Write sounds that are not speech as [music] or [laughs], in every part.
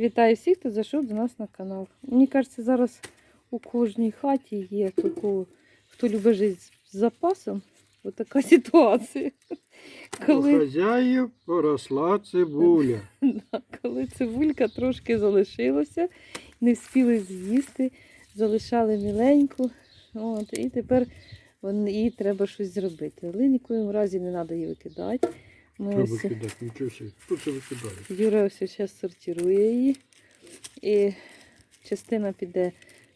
Вітаю всіх, хто зайшов до нас на канал. Мені кажеться, зараз у кожній хаті є такого, хто любить жити з запасом. Ось така [laughs] ситуація. У Коли, хазяїв поросла цибуля. [laughs] да, коли цибулька трошки залишилася, не встигли з'їсти, залишали міленьку. От, і тепер їй треба щось зробити. Але ні в разі не треба її викидати. Ми ось-. Тут це викидає. Юра ось зараз сортирує її. І частина піде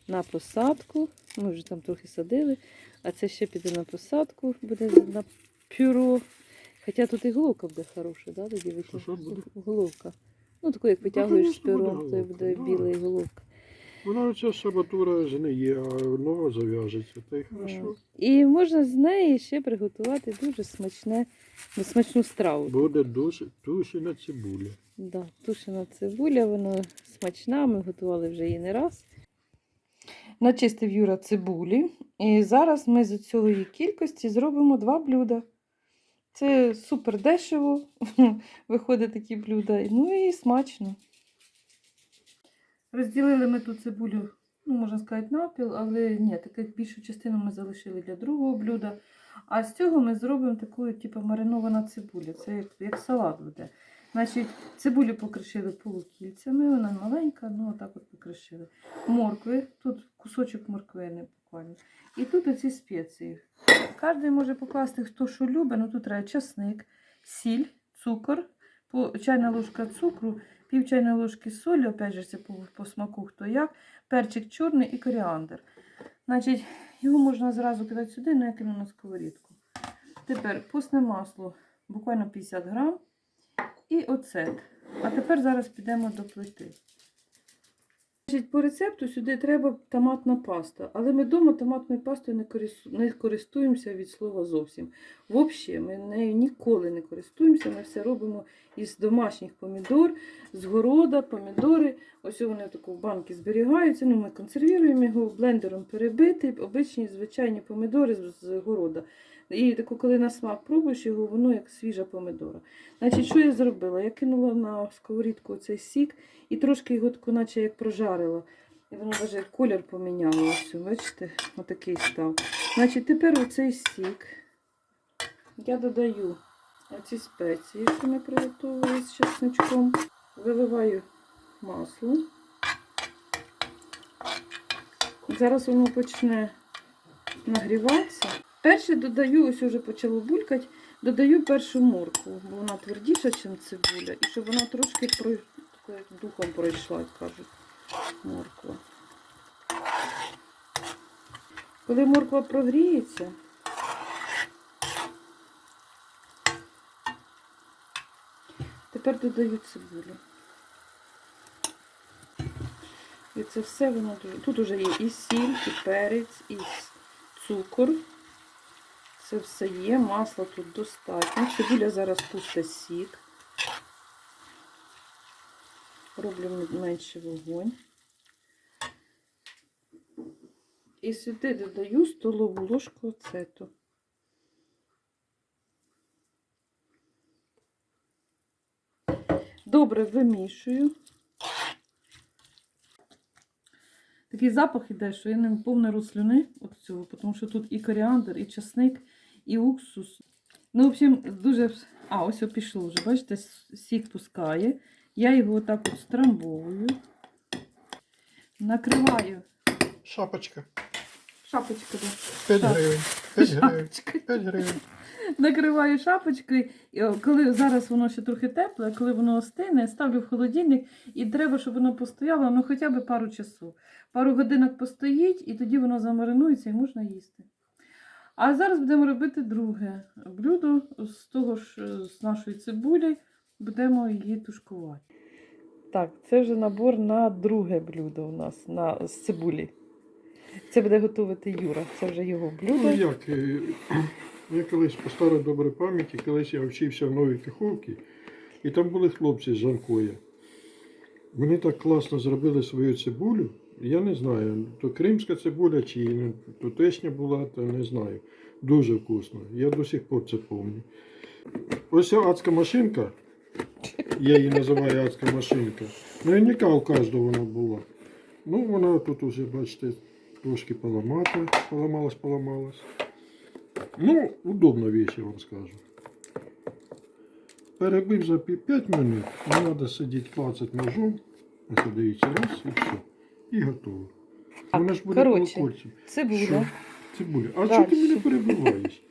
на посадку. Ми вже там трохи садили, а це ще піде на посадку, буде на пюро. Хоча тут і головка буде хороша, да, тоді що? Головка. Ну, таку, як витягуєш з пюро, то буде біла і головка. Вона оця сабатура згниє, а нова зав'яжеться. Та й хорошо. І можна з неї ще приготувати дуже смачне, ну, смачну страву. Буде дуже тушена цибуля. Да, тушена цибуля, вона смачна, ми готували вже її не раз. Начистив Юра цибулі. І зараз ми з цієї кількості зробимо два блюда. Це супер дешево, [laughs] виходить такі блюда. Ну і смачно. Розділили ми ту цибулю, ну, можна сказати, навпіл, але ні, таку більшу частину ми залишили для другого блюда. А з цього ми зробимо таку, типу, маринована цибуля. Це як, як салат буде. Значить, цибулю покришили полукільцями, вона маленька, ну отак от покришили. Моркви, тут кусочок морквини буквально. І тут оці спеції. Кожен може покласти, хто що любить, ну тут треба часник, сіль, цукор, чайна ложка цукру, пів чайної ложки солі, опять же, це по, по смаку хто як, перчик чорний і коріандр. Значить, його можна зразу кидати сюди, ну я кину на сковорідку. Тепер постне масло, буквально 50 грам і оцет. А тепер зараз підемо до плити. Значить, по рецепту сюди треба томатна паста, але ми вдома томатною пастою не, користуємося від слова зовсім. Взагалі, ми нею ніколи не користуємося, ми все робимо із домашніх помідор, з города, помідори. Ось вони в банки зберігаються. Ну, ми консервуємо його блендером перебити, обичні звичайні помідори з города. І таку, коли на смак пробуєш його, воно як свіжа помидора. Значить, що я зробила? Я кинула на сковорідку цей сік і трошки його таку, наче як прожарила. І воно навіть колір поміняло. Ось, бачите, отакий став. Значить, тепер оцей сік я додаю оці спеції, що ми приготували з чесничком. Виливаю масло. Зараз воно почне нагріватися. Перше додаю, ось уже почало булькати, додаю першу моркву, бо вона твердіша, ніж цибуля, і щоб вона трошки про... духом пройшла, як кажуть, морква. Коли морква прогріється, тепер додаю цибулю. І це все воно. Тут вже є і сіль, і перець, і цукор. Це все є, масла тут достатньо. Цибуля зараз пустить сік. Роблю менше вогонь. І сюди додаю столову ложку оцету. Добре вимішую. Такий запах іде, що я не повна рослюни от тому що тут і коріандр, і часник, і уксус. Ну, в общем, дуже. А, ось пішло вже. Бачите, сік пускає. Я його отак от страмбовую. Накриваю. Шапочка. Шапочка, да. 5 гривень. 5 гривень. Шапочка. 5 гривень. Накриваю шапочкою. І коли зараз воно ще трохи тепле, коли воно остине, ставлю в холодильник і треба, щоб воно постояло ну хоча б пару часу. Пару годинок постоїть, і тоді воно замаринується і можна їсти. А зараз будемо робити друге блюдо з того ж е, з нашої цибулі. Будемо її тушкувати. Так, це вже набор на друге блюдо у нас на, з цибулі. Це буде готувати Юра. Це вже його блюдо. Ну як, е, я колись по старій добрій пам'яті, колись я вчився в новій Каховці, і там були хлопці з Жанкоя. Вони так класно зробили свою цибулю. Я не знаю, то кримська цибуля чи ну, тутешня була, то не знаю. Дуже вкусно. Я до сих пор це пам'ятаю. Ось ця адська машинка Я її називаю адська машинка. Наверняка у кожного вона була. Ну, вона тут уже, бачите, трошки поламата, поламалась, поламалась. Ну, удобна вещь, я вам скажу. Перебив за 5 минут, не треба сидіти клацати ножом. Ось дивіться, раз і все. І готово. Так, Вона ж буде коротше, колокольцем. Цибуля. Що? Цибуля. А чого ти мене перебиваєш?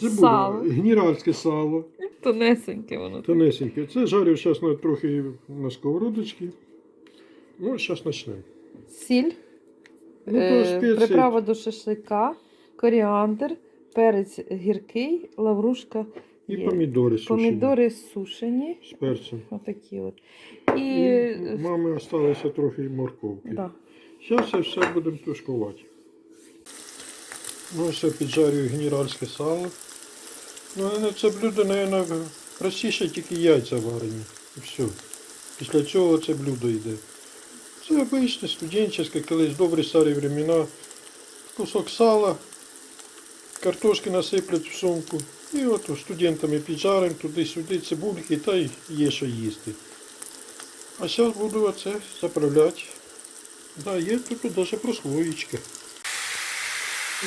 Цибуля. Сало. Генеральське сало. Тонесеньке воно. Тонесеньке. Це жарю зараз на, трохи на сковородочці. Ну, зараз почнемо. Сіль, Ну, то е, приправа до шашлика, коріандр, перець гіркий, лаврушка, І є. помідори сушені. помідори сушені. З перцем. Отакі от. І І, мами залишилося трохи морковки. да. Зараз це все будемо тушкувати. Ну, я піджарюю генеральське сало. Ну, це блюдо, мабуть, простіше тільки яйця варені. І все. Після цього це блюдо йде. Це обичне, студенчеське, колись добрі старі времена. Кусок сала, картошки насиплять в сумку. І от студентами піджаримо туди-сюди цибульки та й є що їсти. А зараз буду оце заправляти. Да, є тут навіть прослоєчка.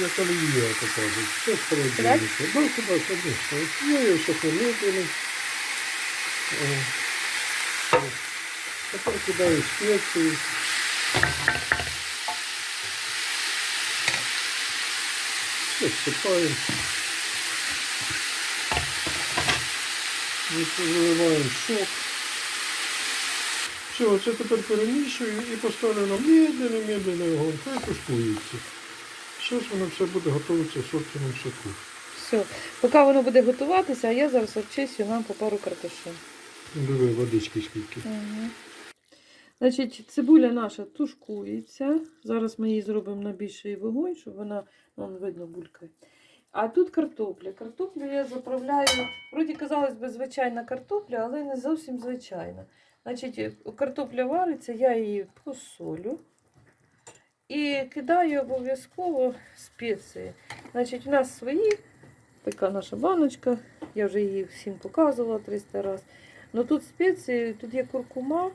Як олія, так кажуть. Це холодильника. Да, туди, конечно. Я її все холодильник. Тепер кидаю спеції. Все всипаємо. Виливаємо сок. Все, це тепер перемішую і поставлю на медленний-медленний огонь, хай тушкується. Зараз воно все буде готуватися в собственному соку. Все. Поки воно буде готуватися, а я зараз обчистю нам по пару картошин. Диви, водички скільки. Угу. Значить, цибуля наша тушкується. Зараз ми її зробимо на більший вогонь, щоб вона, вон видно, булькає. А тут картопля. Картоплю я заправляю, вроді казалось би, звичайна картопля, але не зовсім звичайна. Значить, картопля вариться, я її посолю. І кидаю обов'язково спеції. Значить, у нас свої, така наша баночка, я вже її всім показувала 300 разів. Ну тут спеції, тут є куркума.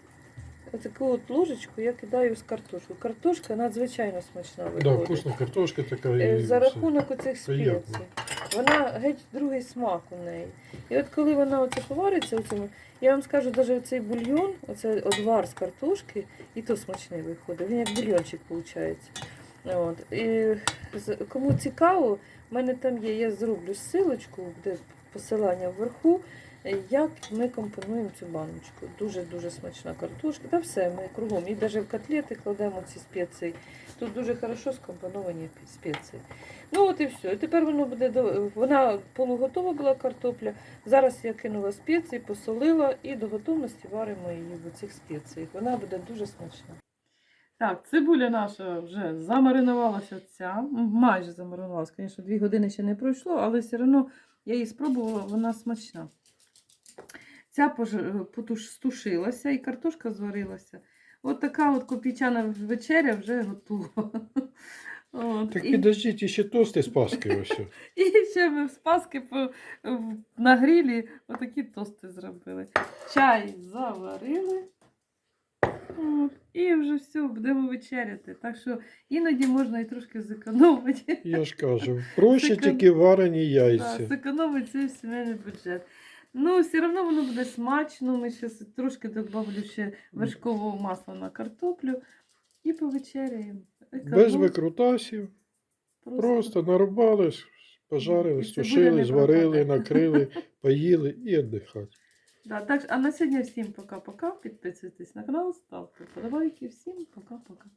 Таку от ложечку я кидаю з картошку. Картошка надзвичайно смачна Да, виходить. вкусна картошка така. Е, і За рахунок оцих спецій. Вона геть другий смак у неї. І от коли вона оце повариться у цьому, я вам скажу, навіть оцей бульйон, оцей одвар з картошки, і то смачний виходить. Він як бульйончик виходить. От. І кому цікаво, в мене там є, я зроблю ссылочку, де посилання вверху, як ми компонуємо цю баночку. Дуже-дуже смачна картошка. Та все, ми кругом. І навіть в котлети кладемо ці спеції. Тут дуже хорошо скомпоновані спеції. Ну от і все. І тепер воно буде вона полуготова була картопля. Зараз я кинула спеції, посолила і до готовності варимо її в цих спеціях. Вона буде дуже смачна. Так, цибуля наша вже замаринувалася ця. Майже замаринувалася. Звісно, дві години ще не пройшло, але все одно я її спробувала, вона смачна. Ця пож- потуш... стушилася і картошка зварилася. От така от копійчана вечеря вже готова. [laughs] От. Так і, підождіть, ще тости з паски ось. [laughs] і ще ми з Паски по, на грілі отакі тости зробили. Чай заварили. От. І вже все, будемо вечеряти. Так що іноді можна і трошки зекономити. Я ж кажу, [laughs] проще Це тільки варені Так, яйця. зекономити цей сімейний бюджет. Ну, все одно воно буде смачно. Ми ще трошки добавлю ще вершкового масла на картоплю і повечеряємо. Без викрутасів. Просто нарубали, пожарили, І цибуля стушили, зварили, накрили, поїли і віддихати. Да, так, а на сьогодні всім пока-пока. Підписуйтесь на канал, ставте вподобайки. Всім пока-пока.